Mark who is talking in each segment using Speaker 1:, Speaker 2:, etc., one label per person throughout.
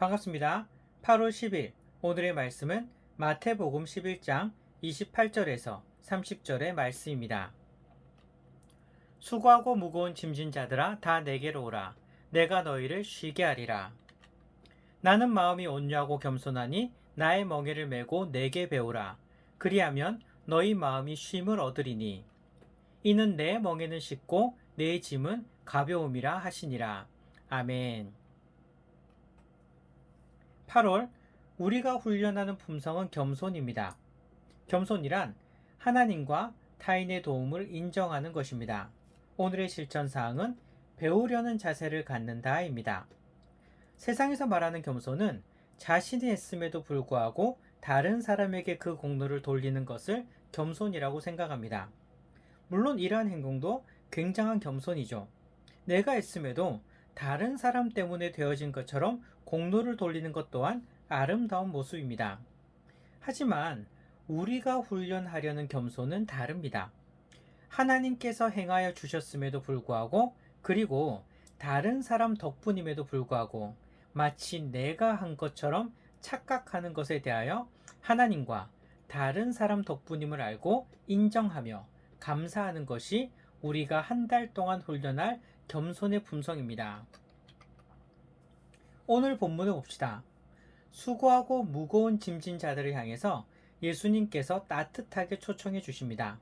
Speaker 1: 반갑습니다. 8월 10일 오늘의 말씀은 마태복음 11장 28절에서 30절의 말씀입니다. 수고하고 무거운 짐진 자들아 다 내게로 오라 내가 너희를 쉬게 하리라. 나는 마음이 온유하고 겸손하니 나의 멍에를 메고 내게 배우라. 그리하면 너희 마음이 쉼을 얻으리니 이는 내 멍에는 쉽고 내 짐은 가벼움이라 하시니라. 아멘. 8월 우리가 훈련하는 품성은 겸손입니다. 겸손이란 하나님과 타인의 도움을 인정하는 것입니다. 오늘의 실천 사항은 배우려는 자세를 갖는다입니다. 세상에서 말하는 겸손은 자신이 했음에도 불구하고 다른 사람에게 그 공로를 돌리는 것을 겸손이라고 생각합니다. 물론 이러한 행동도 굉장한 겸손이죠. 내가 했음에도 다른 사람 때문에 되어진 것처럼 공로를 돌리는 것 또한 아름다운 모습입니다. 하지만 우리가 훈련하려는 겸손은 다릅니다. 하나님께서 행하여 주셨음에도 불구하고 그리고 다른 사람 덕분임에도 불구하고 마치 내가 한 것처럼 착각하는 것에 대하여 하나님과 다른 사람 덕분임을 알고 인정하며 감사하는 것이 우리가 한 달 동안 훈련할 겸손의 품성입니다. 오늘 본문을 봅시다. 수고하고 무거운 짐진 자들을 향해서 예수님께서 따뜻하게 초청해 주십니다.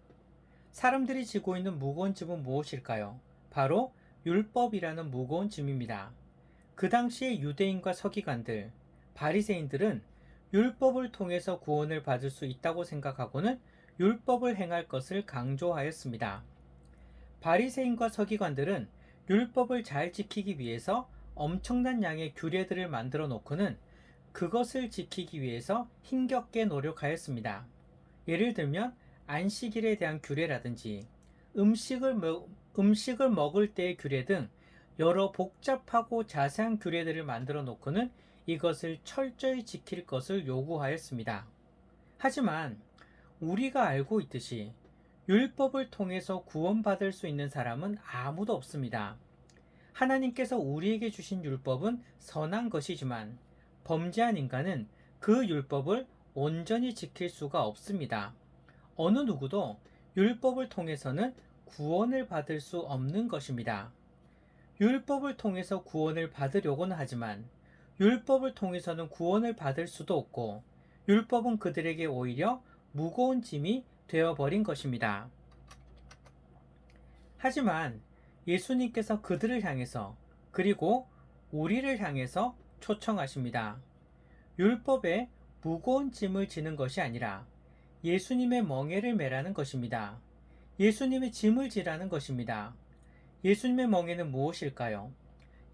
Speaker 1: 사람들이 지고 있는 무거운 짐은 무엇일까요? 바로 율법이라는 무거운 짐입니다. 그 당시의 유대인과 서기관들, 바리새인들은 율법을 통해서 구원을 받을 수 있다고 생각하고는 율법을 행할 것을 강조하였습니다. 바리새인과 서기관들은 율법을 잘 지키기 위해서 엄청난 양의 규례들을 만들어 놓고는 그것을 지키기 위해서 힘겹게 노력하였습니다. 예를 들면 안식일에 대한 규례라든지 음식을, 먹, 음식을 먹을 때의 규례 등 여러 복잡하고 자세한 규례들을 만들어 놓고는 이것을 철저히 지킬 것을 요구하였습니다. 하지만 우리가 알고 있듯이 율법을 통해서 구원받을 수 있는 사람은 아무도 없습니다. 하나님께서 우리에게 주신 율법은 선한 것이지만 범죄한 인간은 그 율법을 온전히 지킬 수가 없습니다. 어느 누구도 율법을 통해서는 구원을 받을 수 없는 것입니다. 율법을 통해서 구원을 받으려고는 하지만 율법을 통해서는 구원을 받을 수도 없고 율법은 그들에게 오히려 무거운 짐이 되어버린 것입니다. 하지만 예수님께서 그들을 향해서 그리고 우리를 향해서 초청하십니다. 율법에 무거운 짐을 지는 것이 아니라 예수님의 멍에를 매라는 것입니다. 예수님의 짐을 지라는 것입니다. 예수님의 멍에는 무엇일까요?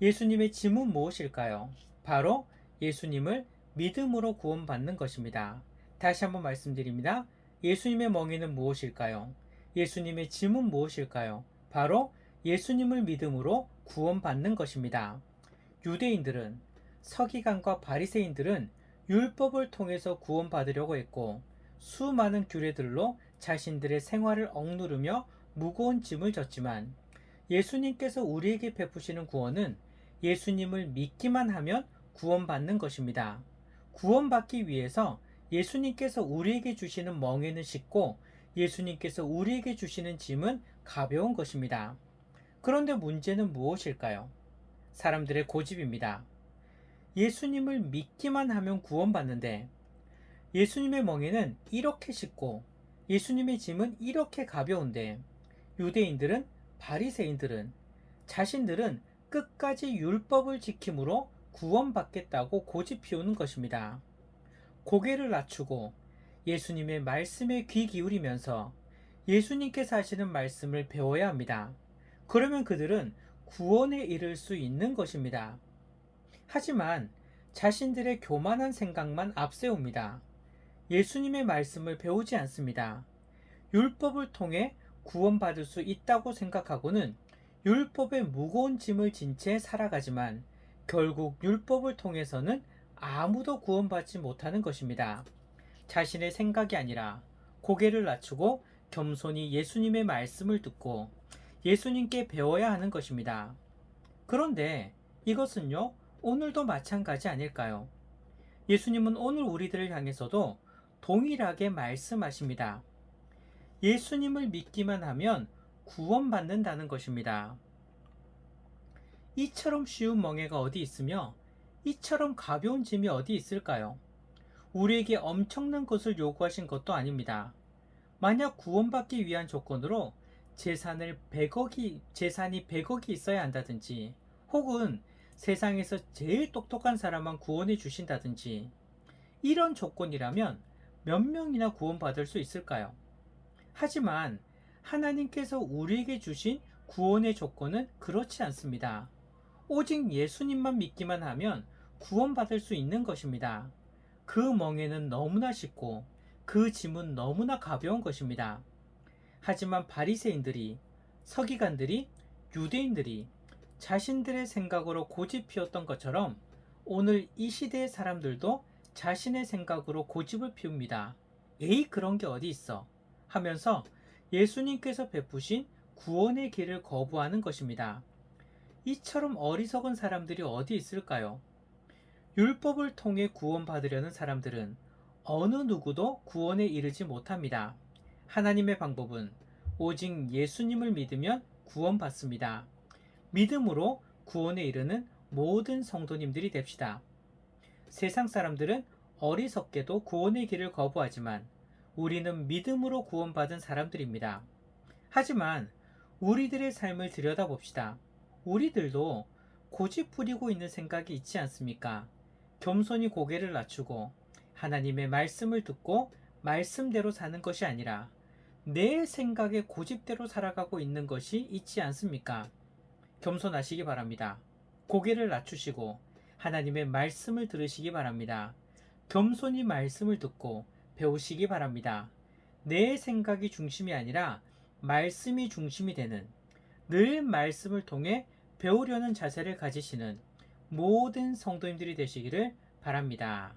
Speaker 1: 예수님의 짐은 무엇일까요? 바로 예수님을 믿음으로 구원받는 것입니다. 다시 한번 말씀드립니다. 예수님의 멍에는 무엇일까요? 예수님의 짐은 무엇일까요? 바로 예수님을 믿음으로 구원받는 것입니다. 유대인들은 서기관과 바리새인들은 율법을 통해서 구원받으려고 했고 수많은 규례들로 자신들의 생활을 억누르며 무거운 짐을 졌지만 예수님께서 우리에게 베푸시는 구원은 예수님을 믿기만 하면 구원받는 것입니다. 구원받기 위해서 예수님께서 우리에게 주시는 멍에는 쉽고 예수님께서 우리에게 주시는 짐은 가벼운 것입니다. 그런데 문제는 무엇일까요? 사람들의 고집입니다. 예수님을 믿기만 하면 구원받는데 예수님의 멍에는 이렇게 쉽고 예수님의 짐은 이렇게 가벼운데 유대인들은 바리새인들은 자신들은 끝까지 율법을 지킴으로 구원받겠다고 고집 피우는 것입니다. 고개를 낮추고 예수님의 말씀에 귀 기울이면서 예수님께서 하시는 말씀을 배워야 합니다. 그러면 그들은 구원에 이를 수 있는 것입니다. 하지만 자신들의 교만한 생각만 앞세웁니다. 예수님의 말씀을 배우지 않습니다. 율법을 통해 구원받을 수 있다고 생각하고는 율법의 무거운 짐을 진 채 살아가지만 결국 율법을 통해서는 아무도 구원받지 못하는 것입니다. 자신의 생각이 아니라 고개를 낮추고 겸손히 예수님의 말씀을 듣고 예수님께 배워야 하는 것입니다. 그런데 이것은요, 오늘도 마찬가지 아닐까요? 예수님은 오늘 우리들을 향해서도 동일하게 말씀하십니다. 예수님을 믿기만 하면 구원받는다는 것입니다. 이처럼 쉬운 멍해가 어디 있으며 이처럼 가벼운 짐이 어디 있을까요? 우리에게 엄청난 것을 요구하신 것도 아닙니다. 만약 구원받기 위한 조건으로 재산을 100억이, 재산이 100억이 있어야 한다든지, 혹은 세상에서 제일 똑똑한 사람만 구원해 주신다든지, 이런 조건이라면 몇 명이나 구원받을 수 있을까요? 하지만 하나님께서 우리에게 주신 구원의 조건은 그렇지 않습니다. 오직 예수님만 믿기만 하면 구원받을 수 있는 것입니다. 그 멍에는 너무나 쉽고 그 짐은 너무나 가벼운 것입니다. 하지만 바리새인들이 서기관들이 유대인들이 자신들의 생각으로 고집 피웠던 것처럼 오늘 이 시대의 사람들도 자신의 생각으로 고집을 피웁니다. 에이 그런 게 어디 있어 하면서 예수님께서 베푸신 구원의 길을 거부하는 것입니다. 이처럼 어리석은 사람들이 어디 있을까요? 율법을 통해 구원받으려는 사람들은 어느 누구도 구원에 이르지 못합니다. 하나님의 방법은 오직 예수님을 믿으면 구원받습니다. 믿음으로 구원에 이르는 모든 성도님들이 됩시다. 세상 사람들은 어리석게도 구원의 길을 거부하지만 우리는 믿음으로 구원받은 사람들입니다. 하지만 우리들의 삶을 들여다봅시다. 우리들도 고집 부리고 있는 생각이 있지 않습니까? 겸손히 고개를 낮추고 하나님의 말씀을 듣고 말씀대로 사는 것이 아니라 내 생각의 고집대로 살아가고 있는 것이 있지 않습니까? 겸손하시기 바랍니다. 고개를 낮추시고 하나님의 말씀을 들으시기 바랍니다. 겸손히 말씀을 듣고 배우시기 바랍니다. 내 생각이 중심이 아니라 말씀이 중심이 되는 늘 말씀을 통해 배우려는 자세를 가지시는 모든 성도님들이 되시기를 바랍니다.